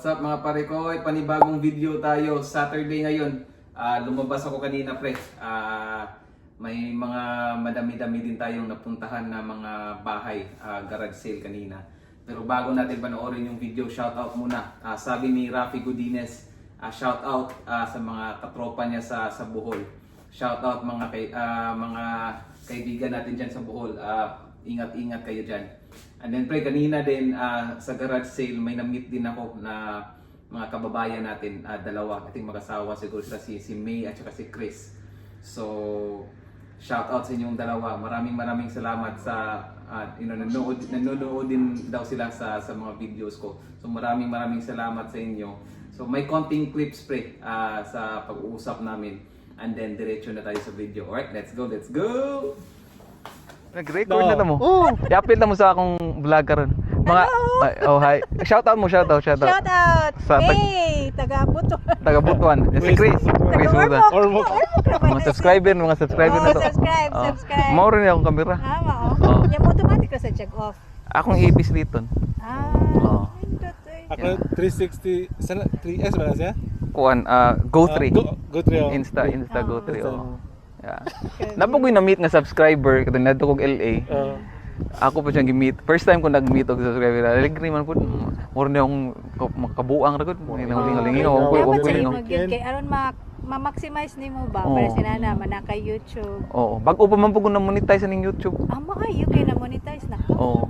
What's up mga pare ko? Panibagong video tayo. Saturday ngayon. Ah, lumabas ako kanina pre. Ah, may mga madami-dami din tayong napuntahan na mga bahay, ah, garage sale kanina. Pero bago natin panoorin yung video, shoutout muna. Ah, sabi ni Rafi Godines, ah, shoutout ah, sa mga katropa niya sa sa Bohol. Shoutout mga kay, ah, mga kaibigan natin diyan sa Bohol. Ingat-ingat kayo diyan. And then pre, kanina din ah, sa garage sale may na-meet din ako na mga kababayan natin, ah, dalawa, ating mag-asawa siguro sila si, si May at saka si Chris. So, shout out sa inyong dalawa. Maraming maraming salamat sa ah, you know, nanonood, din daw sila sa sa mga videos ko. So maraming maraming salamat sa inyo. So may konting clips pre ah, sa pag-uusap namin and then diretso na tayo sa video. Alright, let's go, let's go! Nag-record na mo. Oo. I-upload na mo sa akong vlog karon. Mga Ay, oh hi. Shout out mo, shout out, shout out. Shout out! Sa tag- Hey! Taga Buto. Taga Butuan. Si Chris. Chris. Ormoc. Ormoc Mga subscriber, mga subscriber Oo, na to. subscribe, Oh. subscribe. Mao rin akong kamera. Tama, Oo. oh. Yung automatic na sa check off. Akong ipis dito. Ah, eh. Ako 360, sana 3S ba na siya? Kuan, ah, go Ah, 3. go, go 3 oh. Insta, Insta go Ah. 3. Oh. Yeah. Okay. Napoy na meet nga subscriber kada nadto kog LA. Oh. Ako pa siyang gi-meet. First time ko nag-meet og subscriber. Aligri man pud. Mura na akong ka- makabuang ra gud. Lingaw-lingaw. Ako Dapat ako sa lingaw. imo gyud kay aron ma ma-maximize nimo ba Oo. para sinana manaka YouTube. Oo, bago pa man po ko na monetize ning YouTube. Amo ay you kay na monetize na. Oo.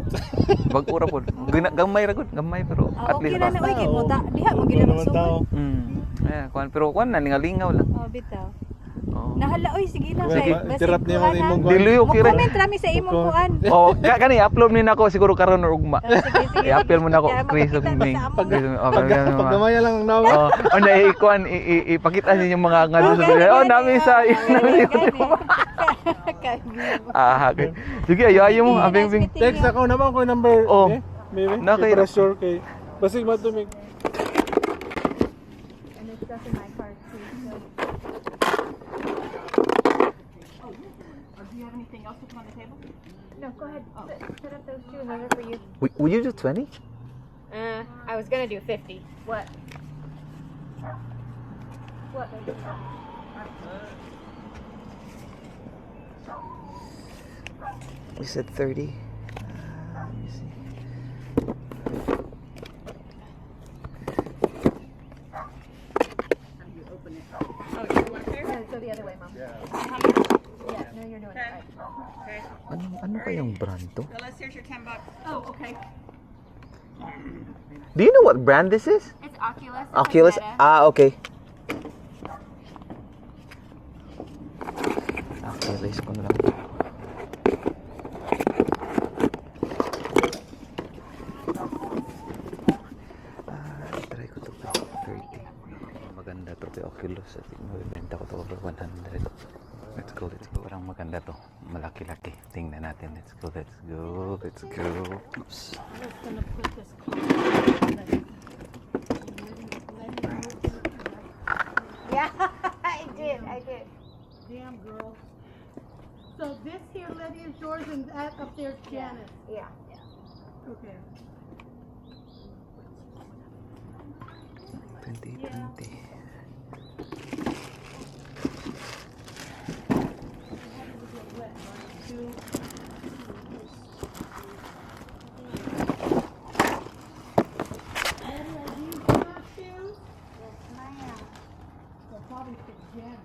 Bago ra pod. Gamay ra gud, gamay pero Ah, at okay least na ba. na oy kay Oo. muta. Diha mo gid mo Mm. Ayan, kuan pero kuan na lingaw lang. Oh, bitaw. Nahala oy sige Sige. kay Tirap niya mo imong kuan. Dili okay ra. Comment rami sa imong kuan. Oh, ka kani upload ni nako siguro karon or ugma. Oh, sige, sige, I-appeal mo na ako Kaya Chris of makakita Ming. sa amo. Pag, oh, lang ang nawa. Oh, na ikuan i- i- ipakita niyo yung mga ngano Oh, sa video. Oh, nami sa oh, nami. Ah, okay. Sige, ayo ayo mo, abing bing. meeting Text ako naman ko yung number. Oh. Eh, maybe. Na Kay kay- para sure kay. Basig matumig. Anything else to put on the table? No, go ahead. Set, set up those two over for you. Would you do 20? Uh, I was gonna do 50. What? What? We said 30. No, Ano kayang brand to? Phyllis, here's your 10 bucks. Oh, okay. Do you know what brand this is? It's Oculus. Oculus. Meta. Ah, okay. Oculus ko na lang. Ah, try ko to pa. 30. Maganda to kay Oculus. At mabibenta ko to over 100. Let's go, let's go. Parang maganda to. Malaki-laki. Tingnan natin. Let's go, let's go, let's go. Oops. Yeah, I did. I did. Damn girl. So this here, Letty, is yours, and that up there is Janice. Yeah. Okay. 20, 20. Letty, are these your shoes? Well, probably for Janice.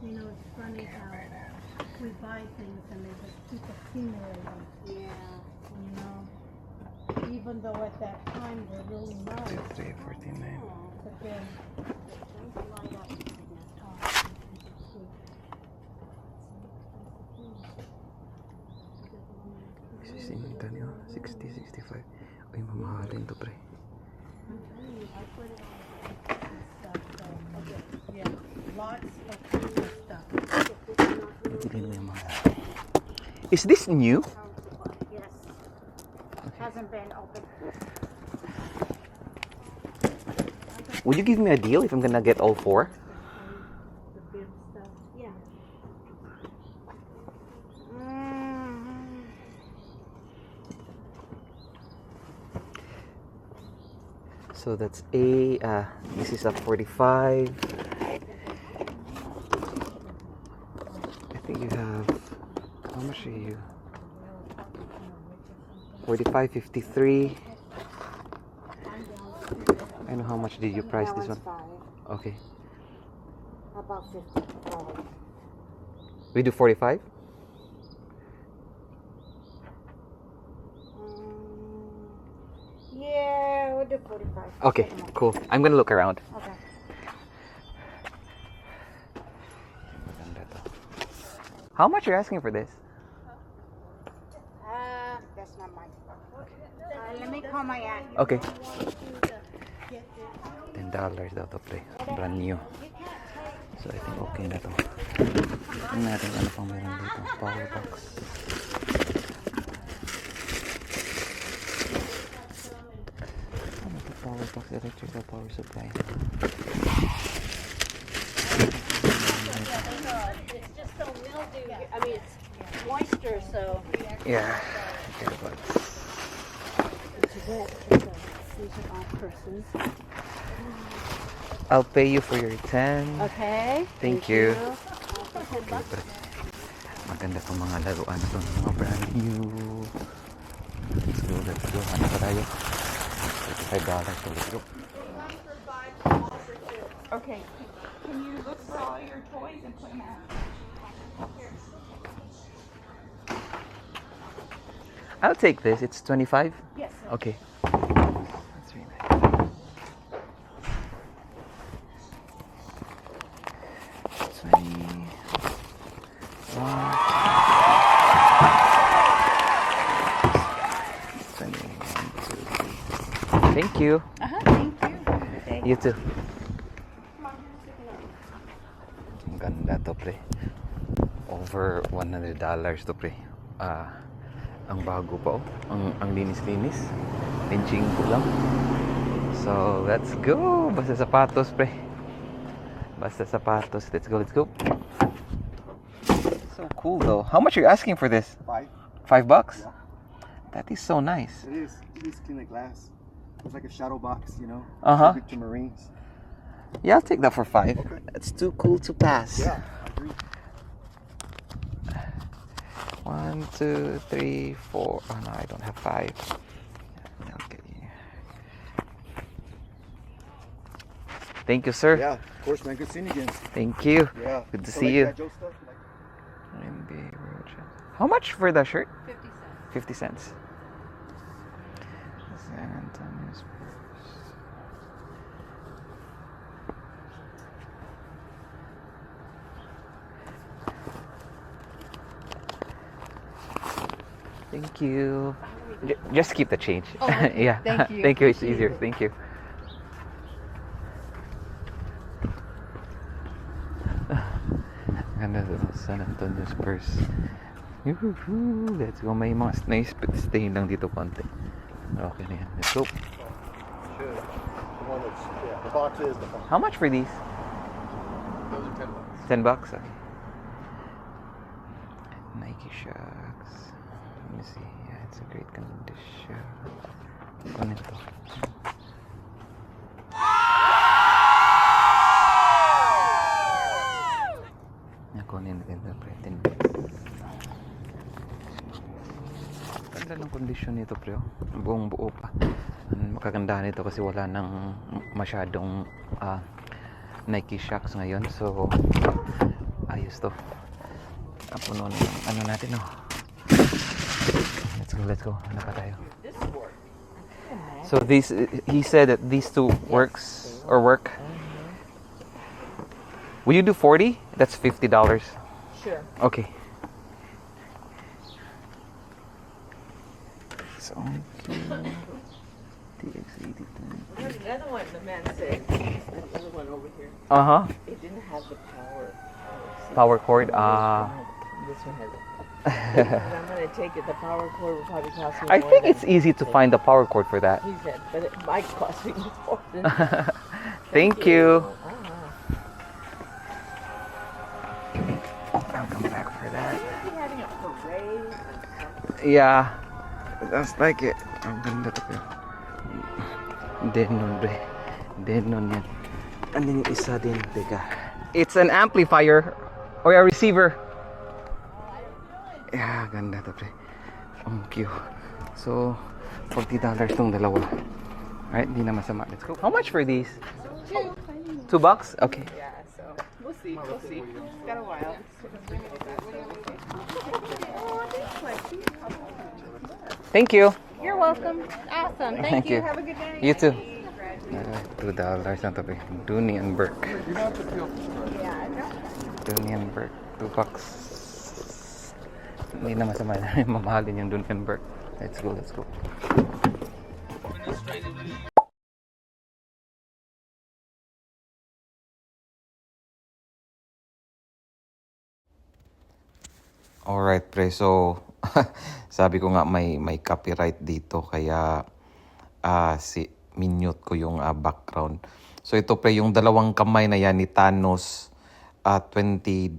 You know, it's funny how we buy things and they just keep accumulating. Yeah. you know, even though at that time they're really nice, 63, 49. but then. Sisinta niyo, 60, 65. Uy, mamahalin to, pre. Yeah, lots of cool stuff. Bibili mo yung mga... Is this new? Would Will you give me a deal if I'm gonna get all four? So that's a, uh, this is a 45. 45, 53. I know how much did you price this one? Okay. About fifty. We do 45? Mm, yeah, we'll do forty-five. Okay, cool. I'm gonna look around. Okay. How much are you asking for this? Okay. Ten dollars daw to play. Brand new. So I think okay na to. Tingnan natin ano pang meron dito. Power box. Ano to power box? Electrical power supply. It's I mean, it's moisture, so. Yeah. Okay, but These are all persons. I'll pay you for your 10. Okay. Thank you. Maganda tong mga laruan to, mga brand new. Let's go, let's go. Ano pa tayo? $35 to let's go. Okay, can you look for all your toys and put them out? I'll take this. It's 25. Yes. Okay. You. Too. Ang ganda to, pre. Over $100 to, pre. Ah, ang bago pa, oh. Ang, ang linis-linis. Pinching ko lang. So, let's go. Basta sapatos, pre. Basta sapatos. Let's go, let's go. So cool, though. How much are you asking for this? Five. Five bucks? Yeah. That is so nice. It is. It is clean like glass. It's like a shadow box, you know. Uh-huh. Tribute to Marines. Yeah, I'll take that for five. Okay. It's too cool to pass. Yeah, I agree. One, two, three, four. Oh no, I don't have five. Okay. Thank you, sir. Yeah, of course, man. Good seeing you again. Thank you. Yeah. Good to So, see like you. stuff, like- NBA World Champ- How much for the shirt? 50 cents. 50 cents. San Antonio Spurs. Thank you. J- just keep the change. Oh, yeah. Thank you. Thank you. It's easier. Thank you. Ganda to uh, San Antonio Spurs. Yoo-hoo, Let's go. May mga nice stain lang dito konti. Okay na yan. Let's go. Should. The one that's yeah. The box is the box. How much for these? Those are ten bucks. 10 bucks? Okay. Nike Shocks. Me see. Yeah, it's a great condition. Kunin to. Yeah, kunin natin to. Pre. 10 bucks. Ganda ng kondisyon nito, pre. oh. Buong buo pa. Ang Makaganda nito kasi wala nang masyadong ah, Nike Shocks ngayon. So, ayos to. Puno yung ano natin, oh. Let's go, let's go. Ano pa tayo? So these, he said that these two works or work. Will you do 40? That's $50. Sure. Okay. So, TX82. The other one, the man said, the other one over here, Uh huh. it didn't have the power. Power cord. Uh, This one has it. And I'm gonna take it. The power cord will probably cost me I think it's easy to find the power cord for that. He said, but it might cost me more than. Thank you. Uh-huh. I'll come back for that. having a parade. Yeah. That's like it. Ang ganda to pero. Denon bre. Denon yan. Andun yung isa din. Teka. It's an amplifier or a receiver. Yeah, ganda to pre. Ang cute. So, $40 tong dalawa. Alright, di na masama. Let's go. How much for these? Two bucks? Okay. Yeah, so we'll see. We'll see. It's got a while. Thank you. You're welcome. Awesome. Thank, Thank you. you. Have a good day. You too. Uh, two dollars na to pre. Dooney and Burke. Dooney and Burke. Two bucks. Hindi na masama na mamahalin yung Burke. Let's go, let's go. Alright pre, so sabi ko nga may may copyright dito kaya ah si minute ko yung ah, background. So ito pre yung dalawang kamay na yan ni Thanos ah $20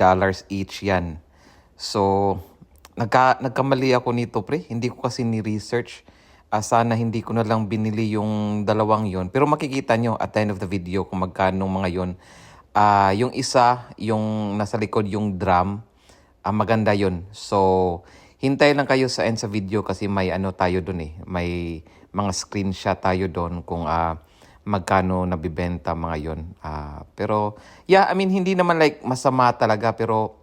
each yan. So nagka, nagkamali ako nito pre, hindi ko kasi ni-research. Ah, sana hindi ko na lang binili yung dalawang yon. Pero makikita nyo at the end of the video kung magkano mga yon. Ah, yung isa, yung nasa likod yung drum, Ah, maganda yun. So, hintay lang kayo sa end sa video kasi may ano tayo dun eh. May mga screenshot tayo doon kung ah, magkano nabibenta mga yon. Ah, pero, yeah, I mean, hindi naman like masama talaga pero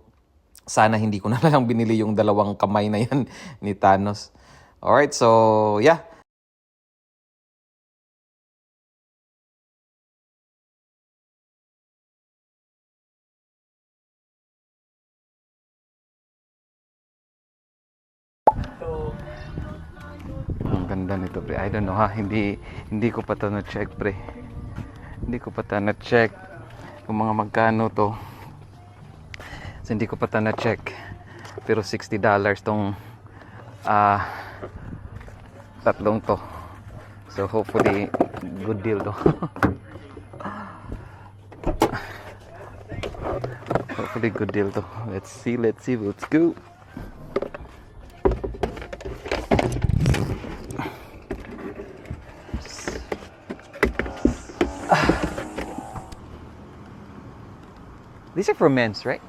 sana hindi ko na lang binili yung dalawang kamay na yan ni Thanos. Alright, so, yeah. Ang ganda nito pre. I don't know ha. Hindi hindi ko pa to na check pre. Hindi ko pa ta na check kung mga magkano to. So, hindi ko pa ta na check. Pero 60 dollars tong ah tatlong to. So hopefully good deal to. hopefully good deal to. Let's see, let's see. Let's go. These are for men's, right?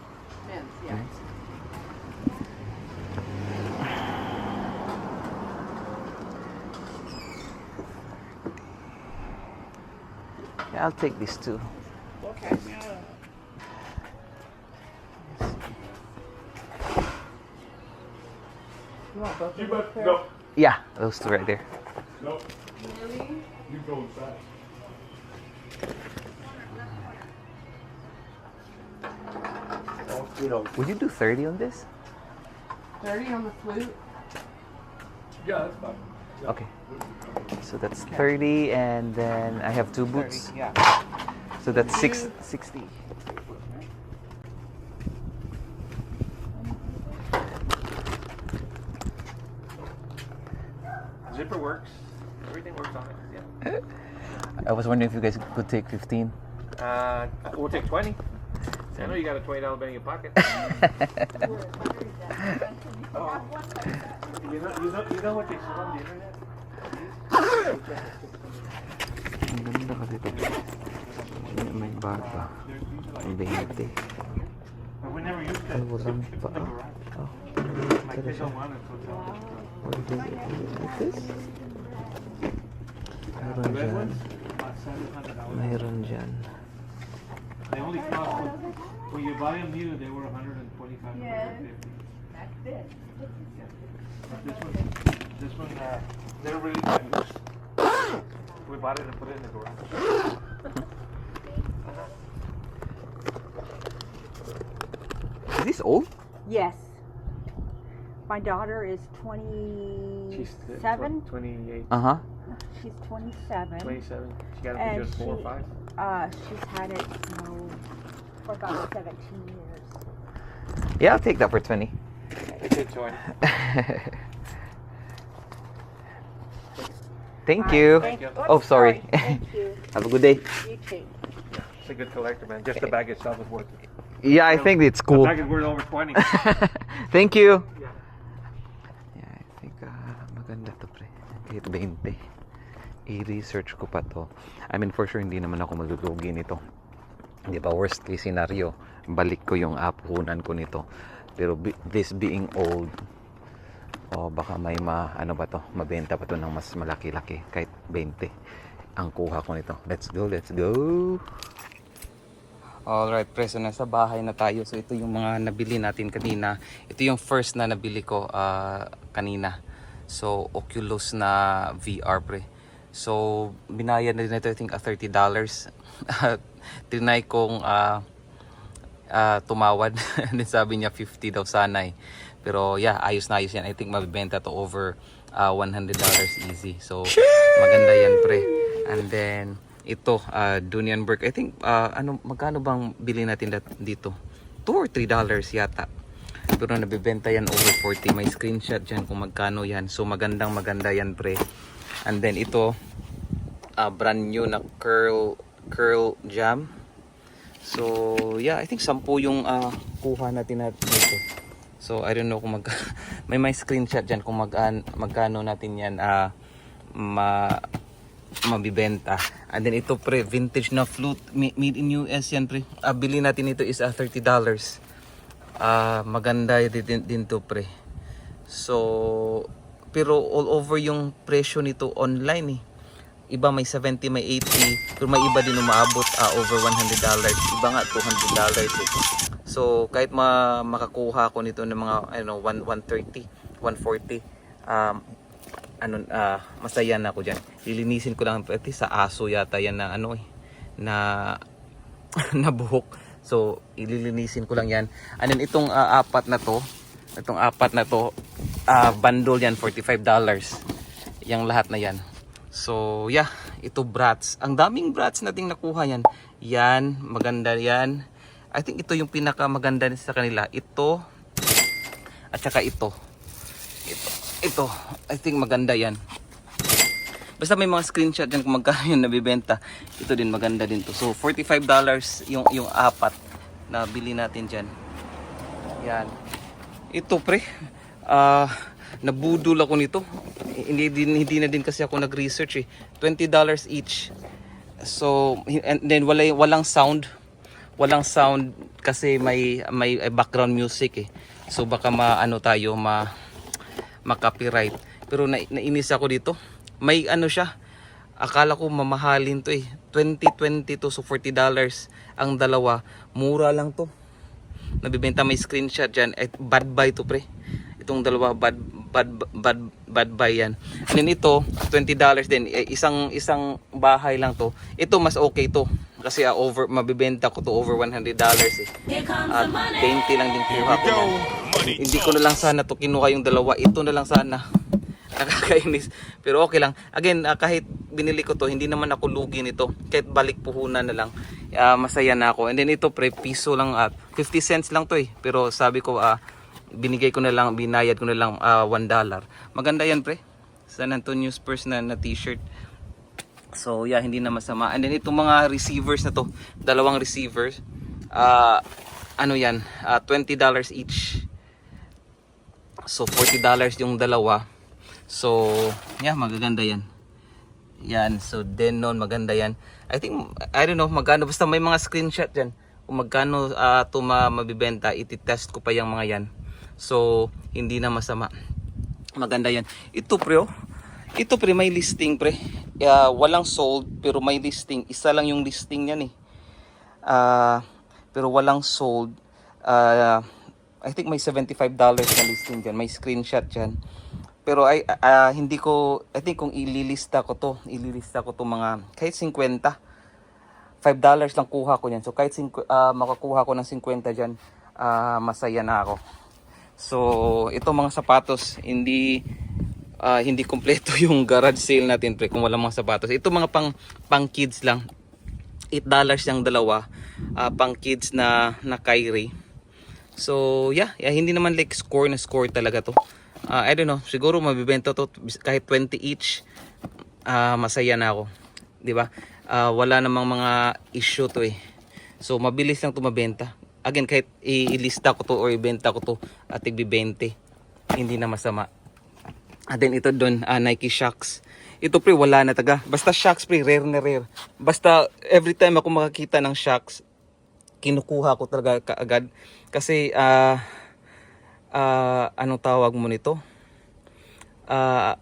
I'll take these two. Okay. You want both of those pairs? Yeah, those two right there. You know, Would you do 30 on this? 30 on the flute? Yeah, that's fine. Yeah. Okay. So that's 30 and then I have two boots. 30, yeah. So that's six, 60. Zipper works. Everything works on it. Yeah. I was wondering if you guys could take 15. Uh, we'll take 20. I know you got a $20 bill in your pocket. oh. You know, you know, you know what they sell on the internet? Ang ganda kasi ito. May, may bag pa. Ang 20. But we never used Ay, that. walang It's pa. in the garage. Oh. My kids don't want it, so tell them. What is it? Is it like this? The Meron red dyan. ones? About $700. Mayroon dyan. They only cost, when- when you buy them new, they were 125 150 That's it. But this one, this one, uh, they don't really got used. We bought it and put it in the garage. Is this old? Yes. My daughter is twenty-seven. 28, Uh huh. She's twenty-seven. 27. She got it And for just four or she- five. Uh, she's had it, no, for about seventeen years. Yeah, I'll take that for 20. Take 20. Thank you. Thank- you. Oh, sorry. Thank you. Have a good day. You too. It's a good collector, man. Just the bag itself is worth it. Yeah, I think it's The cool. bag is worth over 20. Thank you. Yeah, I think ah, maganda to pre. Kahit 20. I-research ko pa to. I mean, for sure, hindi naman ako malulugi nito. Di ba, worst case scenario, balik ko yung apuhunan ko nito. Pero bi- this being old, oh, baka may ma, ano ba to, mabenta pa to ng mas malaki-laki, kahit 20 ang kuha ko nito. Let's go, let's go! Alright, pre, so nasa bahay na tayo. So ito yung mga nabili natin kanina. Ito yung first na nabili ko ah, kanina. So Oculus na VR, pre. So binayad na din ito, I think, ah, $30. Trinay kong ah, ah, tumawad. Then sabi niya 50 daw sana eh. Pero yeah, ayos na ayos yan. I think mabibenta to over ah, $100 easy. So maganda yan, pre. And then ito, uh, Dunian Burke. I think, ah, ano, magkano bang bili natin dat- dito? 2 or 3 dollars yata. Pero nabibenta yan over 40. May screenshot dyan kung magkano yan. So magandang maganda yan pre. And then ito, ah, brand new na curl, curl jam. So yeah, I think 10 yung ah, kuha natin natin dito. So I don't know kung mag may may screenshot diyan kung magkan magkano natin yan ah ma mabibenta. And then ito pre, vintage na flute ma- made in US yan pre. Ah, bili natin ito is ah, $30. Ah, maganda din, din, to pre. So pero all over yung presyo nito online eh. Iba may 70, may 80, pero may iba din umaabot ah, over $100. Iba nga $200 eh. So kahit ma makakuha ko nito ng mga ano 1 130, 140 um ano ah, masaya na ako diyan. Lilinisin ko lang pati sa aso yata yan na ano eh na na buhok. So ililinisin ko lang yan. And then itong ah, apat na to, itong apat na to ah, bundle yan $45. Yang lahat na yan. So yeah, ito brats. Ang daming brats nating nakuha yan. Yan, maganda yan. I think ito yung pinaka maganda sa kanila. Ito at saka ito. Ito. Ito. I think maganda yan. Basta may mga screenshot dyan kung magkano yung nabibenta. Ito din maganda din to. So $45 yung yung apat na bili natin dyan. Yan. Ito pre. Ah, nabudol ako nito. Hindi din hindi na din kasi ako nag-research eh. $20 each. So and then wala walang sound. Walang sound kasi may may background music eh. So baka maano tayo ma ma-copyright. Pero na, nainis ako dito. May ano siya. Akala ko mamahalin to eh. 2020 to so $40 ang dalawa. Mura lang to. Nabibenta may screenshot dyan. Eh, bad buy to pre. Itong dalawa bad bad bad bad buy yan. And then ito, $20 din. Eh, isang isang bahay lang to. Ito mas okay to. Kasi ah, over mabibenta ko to over $100 eh. At 20 lang din kuha ko yan. Hindi ko na lang sana to kinuha yung dalawa. Ito na lang sana. Nakakainis. Pero okay lang. Again, ah, kahit binili ko to, hindi naman ako lugi nito. Kahit balik puhunan na lang. ah, masaya na ako. And then ito pre, piso lang at 50 cents lang to eh. Pero sabi ko, ah, binigay ko na lang, binayad ko na lang ah, 1 dollar. Maganda yan pre. San Antonio Spurs na, na t-shirt. So yeah, hindi na masama. And then itong mga receivers na to, dalawang receivers, ah ano yan, ah, $20 each. So $40 yung dalawa. So yeah, magaganda yan. Yan, so Denon, maganda yan. I think, I don't know, magkano, basta may mga screenshot dyan. Kung magkano uh, ito ma- mabibenta, ititest ko pa yung mga yan. So, hindi na masama. Maganda yan. Ito pre, oh. Ito pre, may listing pre. Uh, walang sold, pero may listing. Isa lang yung listing yan eh. Ah, pero walang sold. Ah, I think may $75 na listing dyan. May screenshot dyan. Pero ay ah, hindi ko I think kung ililista ko to, ililista ko to mga kahit 50. 5 dollars lang kuha ko niyan. So kahit ah, makakuha ko ng 50 diyan, ah, masaya na ako. So ito mga sapatos hindi ah, hindi kompleto yung garage sale natin pre kung wala mga sapatos. Ito mga pang pang kids lang. 8 dollars yung dalawa ah, pang kids na na Kyrie. So yeah, yeah, hindi naman like score na score talaga to. Ah, I don't know, siguro mabibenta to kahit 20 each. ah, masaya na ako. 'Di ba? Ah, wala namang mga issue to eh. So mabilis lang to mabenta. Again, kahit ilista ko to or ibenta ko to at tigbi 20, hindi na masama. And then ito doon, ah, Nike Shocks. Ito pre, wala na taga. Basta Shocks pre, rare na rare. Basta every time ako makakita ng Shocks, kinukuha ko talaga kaagad. Kasi, ah, ah, anong tawag mo nito? Ah,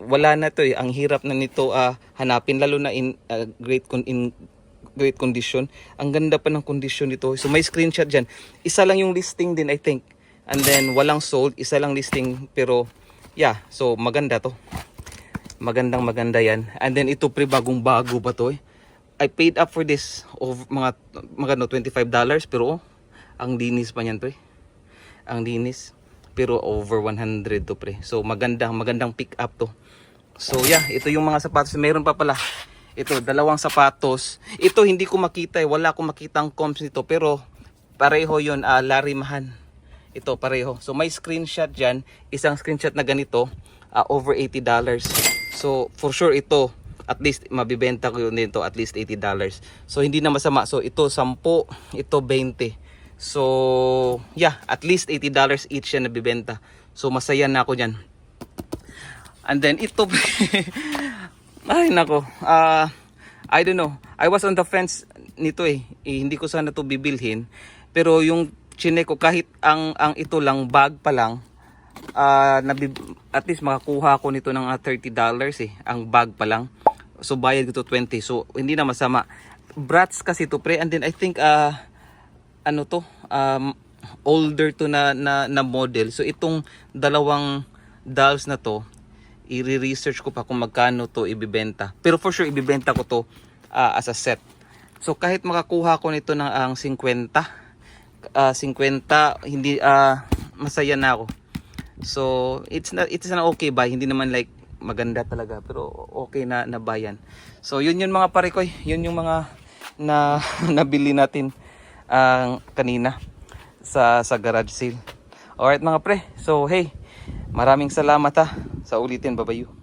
wala na to eh. Ang hirap na nito ah, hanapin lalo na in ah, great con- in great condition. Ang ganda pa ng condition nito. So may screenshot diyan. Isa lang yung listing din I think. And then walang sold, isa lang listing pero yeah, so maganda to. Magandang maganda yan. And then ito pre bagong bago pa to eh. I paid up for this of mga mga no, $25 pero oh, ang linis pa niyan pre. Ang linis pero over 100 to pre. So maganda, magandang pick up to. So yeah, ito yung mga sapatos. Meron pa pala. Ito, dalawang sapatos. Ito hindi ko makita eh. Wala akong makitang comps nito. Pero pareho yun, uh, larimahan. Ito, pareho. So may screenshot dyan. Isang screenshot na ganito. ah, over $80. So for sure ito, at least mabibenta ko yun dito at least $80. So hindi na masama. So ito 10, ito 20. So yeah, at least $80 each yan nabibenta. So masaya na ako dyan. And then ito ay nako. Ah I don't know. I was on the fence nito eh. Eh, hindi ko sana to bibilhin. Pero yung chine ko kahit ang ang ito lang bag pa lang ah nabib- at least makakuha ko nito ng ah, $30 eh. Ang bag pa lang. So bayad ko to 20. So hindi na masama. Brats kasi to pre and then I think ah ano to um, older to na, na na model. So itong dalawang dolls na to i-research ko pa kung magkano to ibibenta. Pero for sure ibibenta ko to ah, as a set. So kahit makakuha ko nito ng ang 50, ah, 50 hindi ah, masaya na ako. So it's not it's an okay buy, hindi naman like maganda talaga pero okay na na bayan. So yun yun mga pare ko, yun yung mga na nabili natin ang kanina sa sa garage sale. Alright mga pre. So hey, maraming salamat ha sa ulitin babayu.